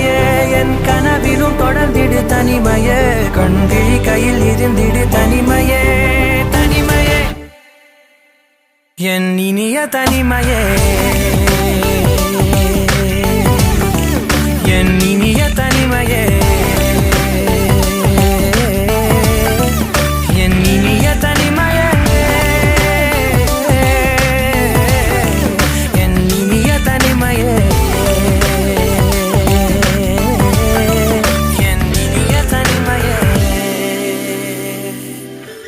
தனிமையே என் கனவிலும் தொடர்ந்திடு தனிமையே. கண் கையில் இருந்திடு தனிமையே தனிமையே. என் இனிய தனிமையே.